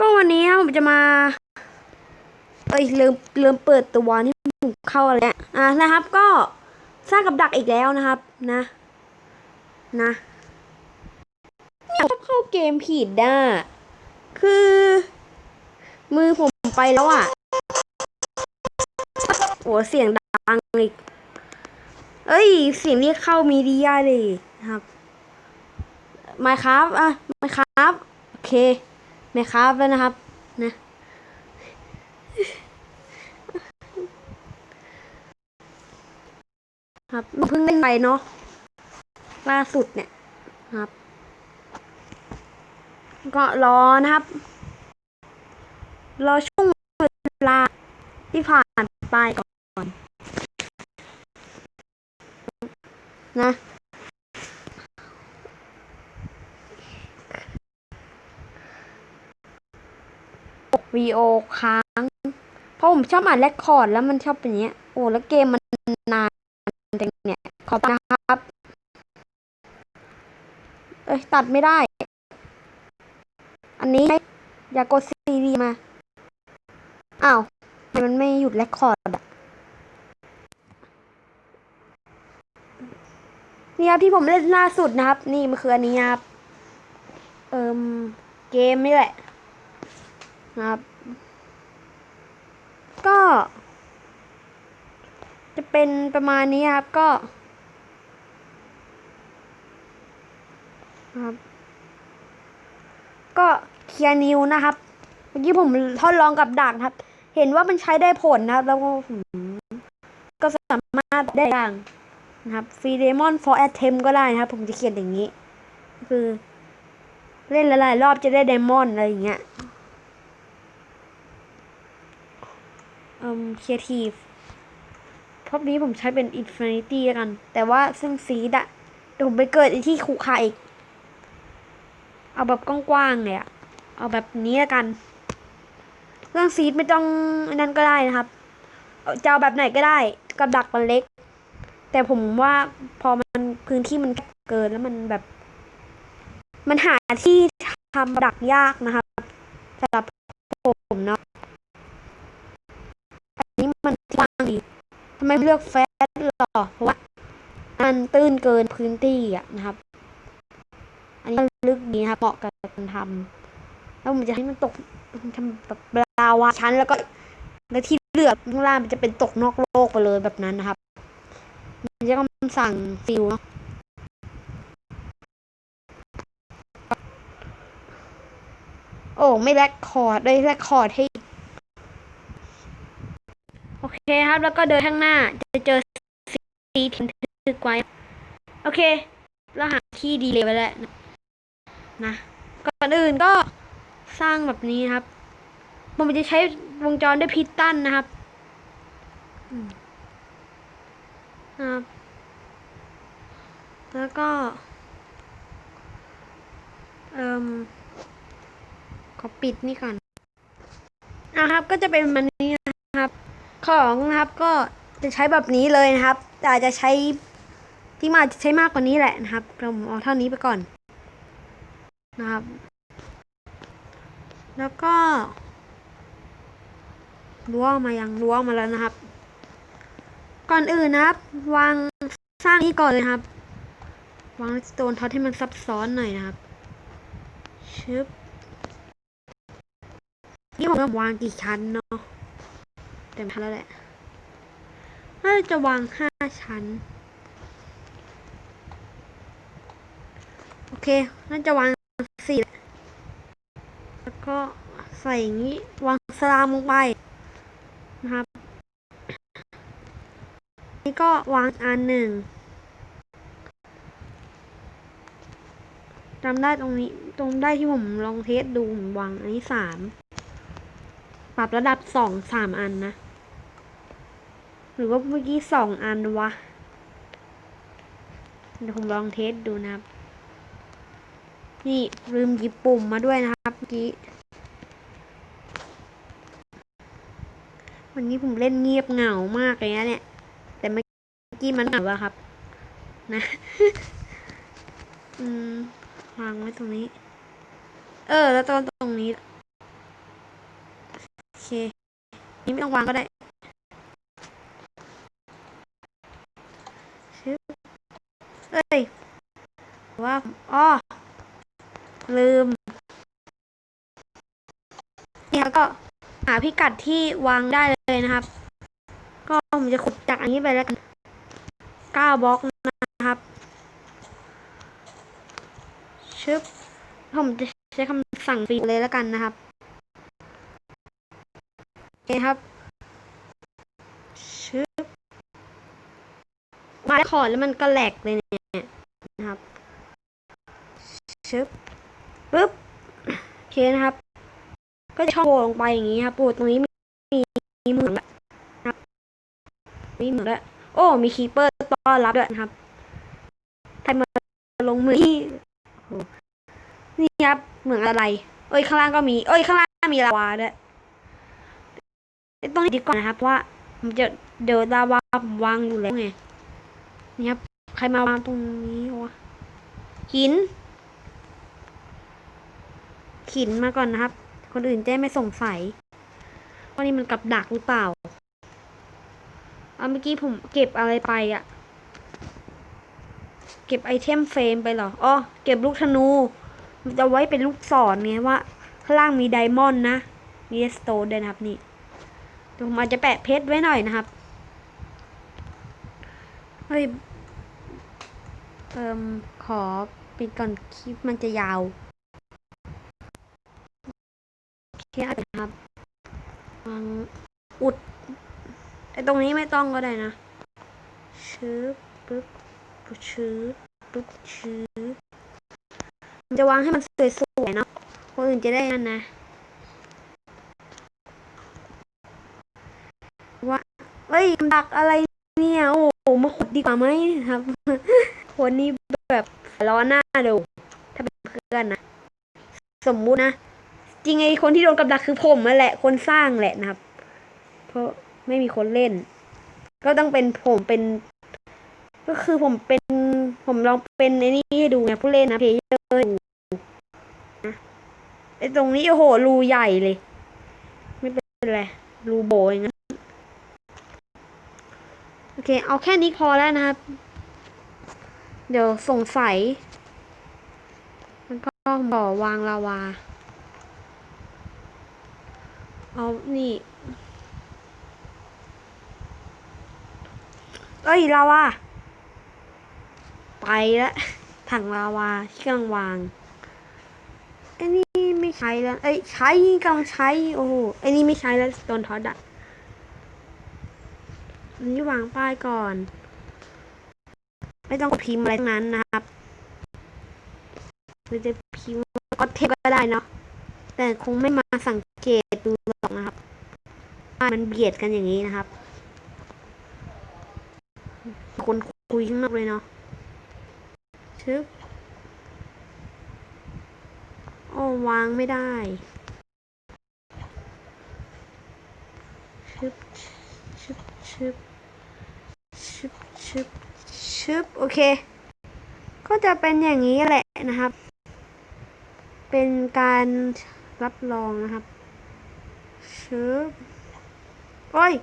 ก็วันนี้ผมจะมาเอ้ยลืมลืมเปิดตัวนี่ผมเข้าแล้วอะนะครับ ก็สร้างกับดักอีกแล้วนะครับ นะ นะชอบเข้าเกมผิดด้าคือ มือผมไปแล้วอะโอ้เสียงดังอีก เอ้ยเสียงนี้เข้ามีดียาเลยนะครับ ไมาครับอะมครับ โอเค มาครับแล้วนะครับนะครับเพิ่งเล่นไปเนาะล่าสุดเนี่ยครับ ก็รอนะครับ รอช่วงเวลาที่ผ่านไปก่อน นะ วีโอค้าง เพราะผมชอบอ่านแรคคอร์ดแล้วมันชอบเป็นอย่างเงี้ย โอ้ แล้วเกมมันนานจังเนี่ย ขอบนะครับ เอ้ย ตัดไม่ได้ อันนี้ อย่ากดซีดีมา อ้าวมันไม่หยุดแรคคอร์ดอะนี่ครับที่ผมเล่นล่าสุดนะครับ นี่มันคืออันนี้ครับ เอิมเกมนี่แหละนะครับ ก็ จะเป็นประมาณนี้ครับก็ครับ ก็เคลียร์นิวนะครับ เมื่อกี้ผมทดลองกับดักครับ เห็นว่ามันใช้ได้ผลนะครับ แล้วก็ผมก็สามารถได้ด่างนะครับฟรีเดมอน for attempt ก็ได้นะครับ ผมจะเขียนอย่างนี้ คือ เล่นหลายๆรอบจะได้ไดมอนอะไรอย่างเงี้ย อ่อครีเอทีฟรอบนี้ผมใช้เป็น Infinity แล้วกัน แต่ว่าซึ่งซีดอะเดี๋ยวผมไปเกิดที่คูคาอีก เอาแบบกว้างๆเลยอะเอาแบบนี้แล้วกัน เรื่องซีดไม่ต้องนั้นก็ได้นะครับเจะเอาแบบไหนก็ได้กับดักมันเล็ก แต่ผมว่าพอมันพื้นที่มันเกินแล้วมันแบบ มันหาที่ทำดักยากนะครับสำหรับผมเนาะ กว้างดีทำไมเลือกแฟตหรอเพราะว่ามันตื้นเกินพื้นที่อะนะครับ อันนี้ลึกดีนะครับเหมาะกับการทำแล้วผมจะให้มันตกทำแบบลาวาชั้นแล้วก็แล้วที่เหลือข้างล่างมันจะเป็นตกนอกโลกไปเลยแบบนั้นนะครับ มันจะคำสั่งฟิลเนาะโอ้ ไม่แรคคอร์ดเลยแรคคอร์ดให้ เคครับ แล้วก็เดินข้างหน้า จะเจอซีทิ้งทึกไว้ โอเคแล้วหาที่ดีเลยไว้แล้วนะ ก่อนอื่นก็สร้างแบบนี้ครับ ผมจะใช้วงจรด้วยพิตตันนะครับนะครับ แล้วก็ เอ่มขอปิดนี่ก่อนนะครับ ก็จะเป็นมันนี้นะครับ ของนะครับก็จะใช้แบบนี้เลยนะครับแต่อาจจะใช้ที่มาจะใช้มากกว่านี้แหละนะครับผมเอาเท่านี้ไปก่อนนะครับ แล้วก็รั้วมายังรั้วมาแล้วนะครับ ก่อนอื่นนะครับ วางสร้างนี้ก่อนเลยครับ วางสโตนท็อตให้มันซับซ้อนหน่อยนะครับชึบนี่ผมวางกี่ชั้นเนาะ เต็มชั้นแล้วแหละน่าจะวางห้าชั้น โอเค น่าจะวางสี่แล้วก็ใส่อย่างนี้ วางสลามลงไปนะครับ นี่ก็วางอันหนึ่งจำได้ตรงนี้ ตรงได้ที่ผมลองเทสดูผมวางอันนี้สาม ปรับระดับสองสามอันนะ หรือว่าเมื่อกี้สองอันวะเดี๋ยวผมลองเทสดูนะครับ นี่ลืมหยิบปุ่มมาด้วยนะครับเมื่อกี้ วันนี้ผมเล่นเงียบเหงามากเลยนะเนี่ย แต่เมื่อกี้มันเหงาอะครับ นะ อืมวางไว้ตรงนี้ เออ แล้วตอนตรงนี้ โอเค นี่ไม่ต้องวางก็ได้ชึบ เอ้ยว่าอ๋อลืมนี่ครับก็หาพิกัดที่วางได้เลยนะครับ ก็ผมจะขุดจากอันนี้ไปแล้วกันเก้าบล็อกนะครับชึบผมจะใช้คำสั่งฟรีเลยแล้วกันนะครับโอเคครับชึบ มาขอดแล้วมันก็แหลกเลยเนี่ยนะครับชึบปึ๊บโอเคนะครับ ก็จะช่องโหว่ลงไปอย่างนี้ครับปูตรงนี้มีมีเหมืองแล้วนะครับมีเหมืองแล้วโอ้ มีคีเปอร์ต้อนรับด้วยนะครับใครมาลงมือที่นี่ครับเหมืองอะไร เอ้ยข้างล่างก็มี เอ้ยข้างล่างมีลาวาด้วยเอ้ยต้องดีก่อนนะครับเพราะว่าผมจะเดี๋ยวลาวาผมวางอยู่แล้วไง นี่ครับ ใครมาวางตรงนี้วะหิน หินมาก่อนนะครับ คนอื่นจะได้ไม่สงสัยว่านี่มันกับดักหรือเปล่าเอาเมื่อกี้ผมเก็บอะไรไปอะเก็บไอเทมเฟรมไปเหรอ อ๋อ เก็บลูกธนูจะไว้เป็นลูกศรไงว่า ข้างล่างมีไดมอนด์นะ มีสโตนด้วยนะครับนี่ผมอาจจะแปะเพชรไว้หน่อยนะครับ เฮ้ย เอ่มขอปิดก่อนคลิปมันจะยาวแค่นะครับวางอุดไอตรงนี้ไม่ต้องก็ได้นะชืบปึ๊บปึ๊บชืบปึ๊บชืบมันจะวางให้มันสวยๆเนาะคนอื่นจะได้นั่นนะว่าเอ้ยดักอะไรเนี่ย โอ้โหมาขุดดีกว่าไหมครับ คนนี้แบบร้อนหน้าดูถ้าเป็นเพื่อนนะ สมมุตินะ จริงไอคนที่โดนกับดักคือผมนั่นแหละ คนสร้างแหละนะครับ เพราะไม่มีคนเล่น ก็ต้องเป็นผมเป็น ก็คือผมเป็น ผมลองเป็นไอ้นี่ให้ดูไงผู้เล่นนะเพลเยอร์นะไอตรงนี้โอ้โหรูใหญ่เลย ไม่เป็นไรรูโบอย่างนั้นโอเค เอาแค่นี้พอแล้วนะครับ เดี๋ยวสงสัยแล้วก็บ่อวางลาวา เอา นี่ เอ้ยลาวา ไปแล้วถังลาวาที่กำลังวางไอ้นี่ไม่ใช้แล้ว เอ้ย ใช้กำลังใช้ โอ้โหไอ้นี่ไม่ใช้แล้วโดนทอดอะอันนี้วางป้ายก่อน ไม่ต้องพิมพ์อะไรทั้งนั้นนะครับหรือจะพิมพ์ก็เทปก็ได้เนาะแต่คงไม่มาสังเกตดูหรอกนะครับว่ามันเบียดกันอย่างนี้นะครับ คนคุยข้างนอกเลยเนาะชึบโอ้วางไม่ได้ชึบชึบชึบชึบชึบ บโอเค ก็จะเป็นอย่างนี้แหละนะครับ เป็นการรับรองนะครับชึบโอ้ย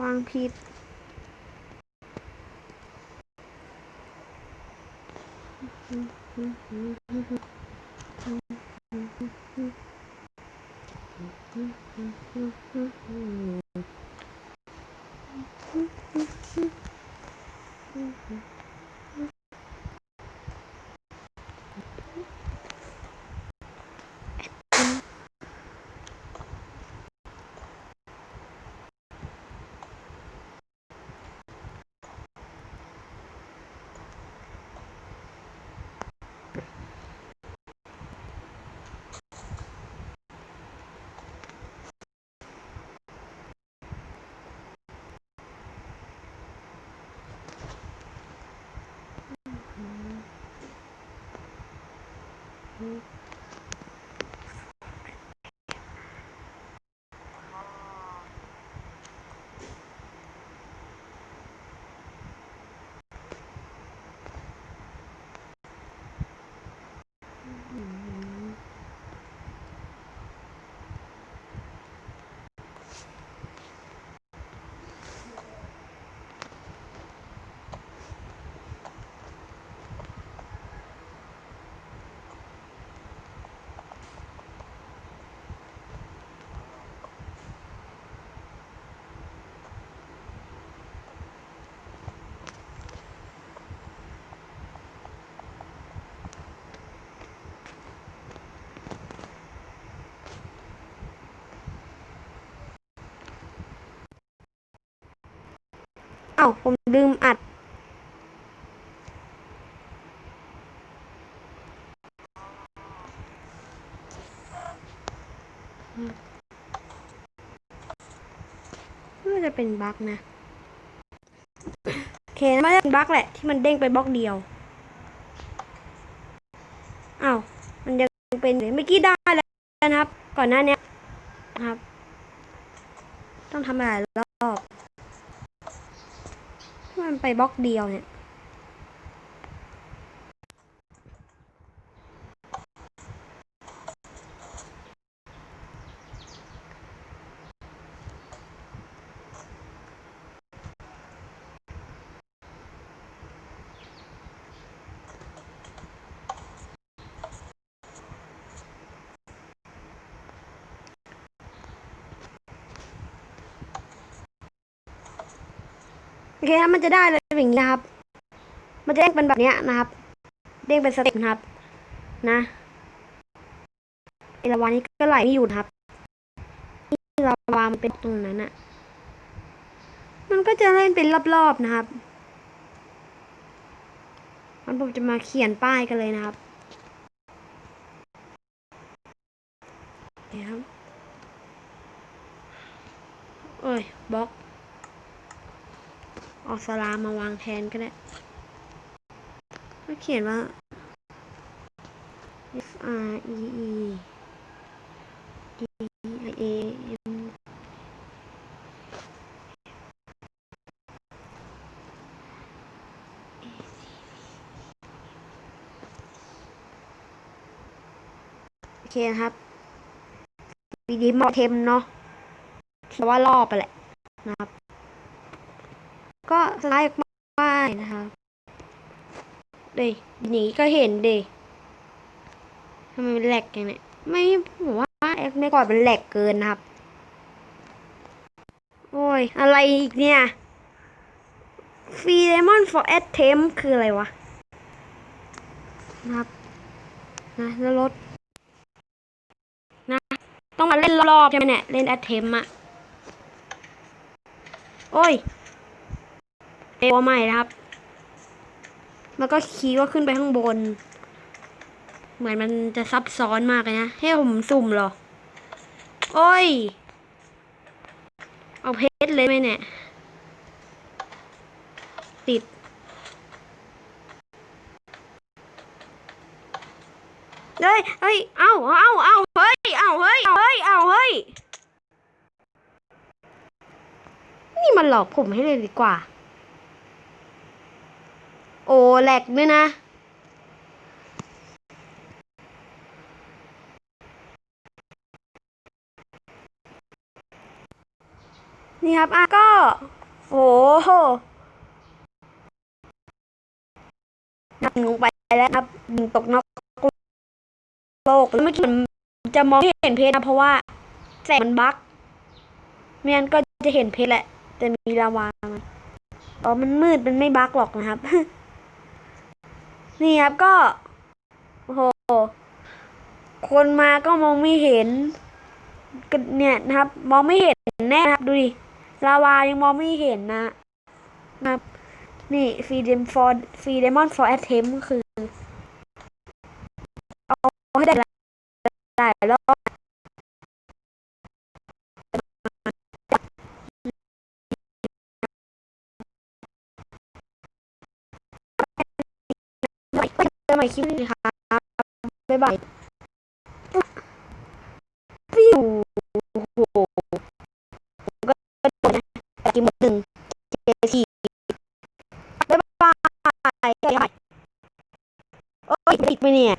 วางผิด Mm-hmm. you. อ้าผมลืมอัด น่าจะเป็นบั๊กนะ โอเคน่าจะเป็นบั๊กแหละ ที่มันเด้งไปบล็อกเดียว อ้าว มันยังเป็นเลยเมื่อกี้ได้แล้วนะครับ ก่อนหน้านี้นะครับ ต้องทำหลายรอบที่ มันไปบล็อกเดียวเนี่ย โอเคครับมันจะได้เลยอย่างนี้นะครับ มันจะเด้งเป็นแบบนี้นะครับ เด้งเป็นสเต็ปนะครับ นะเอราวันนี้ก็ไหลไม่หยุดครับที่เราวางมันเป็นตรงนั้นอะมันก็จะเล่นเป็นรอบๆนะครับมันผมจะมาเขียนป้ายกันเลยนะครับนี่ครับ เอ้ยบล็อก เอาสลามมาวางแทนก็ได้ก็เขียนว่า F R E E D I A M โอเคนครับวีดีมอเทมเนาะแต่ว่ารอบไปแหละนะครับ ก็สไลด์ออกมานะคะเดี๋ยหนีก็เห็นเดี๋ยทำไมมันแหลกอย่างเนี้ยไม่ผมว่าแอคในก่อนมันแหลกเกินนะครับ โอ้ย อะไรอีกเนี่ยฟรีเลมอน for attempt คืออะไรวะนะครับนะแล้วรถนะต้องมาเล่นรอบใช่ไหมเนี่ย เล่น attempt อะโอ้ย ตัวใหม่นะครับ แล้วก็คีย์ก็ขึ้นไปข้างบน เหมือนมันจะซับซ้อนมากเลยนะ ให้ผมสุ่มเหรอ โอ้ย เอาเพชรเลยไหมเนี่ย ติด เฮ้ย เฮ้ย เอ้าเอ้าเอ้าเฮ้ย เอ้าเฮ้ยเอาเฮ้ย เอ้าเฮ้ย นี่มันหลอกผมให้เลยดีกว่า โอ้แหลกด้วยนะ นี่ครับ อะก็ โอ้โหนับลงไปแล้วครับยิงตกนอกโลกแล้วเมื่อกี้มันจะมองไม่เห็นเพชรนะ เพราะว่าแสงมันบั๊กไม่งั้นก็จะเห็นเพชรแหละ แต่มีลาวามันอ๋อมันมืดมันไม่บั๊กหรอกนะครับ นี่ครับก็โอ้โหคนมาก็มองไม่เห็นกเนี่ยนะครับ มองไม่เห็นแน่นะครับ ดูดิลาวายังมองไม่เห็นนะนะครับ นี่ฟรีเดมฟอร์ฟรีเดมอนฟอร์แอทเทมคือ เอาให้ได้หลายรอบ ใหม่คลิปนี้ครับบ๊ายบายฟิวโหก็โดนนะกินหมดหนึ่งเจทีบ๊ายบายบ๊ายบายโอ้ยติดไหมเนี่ย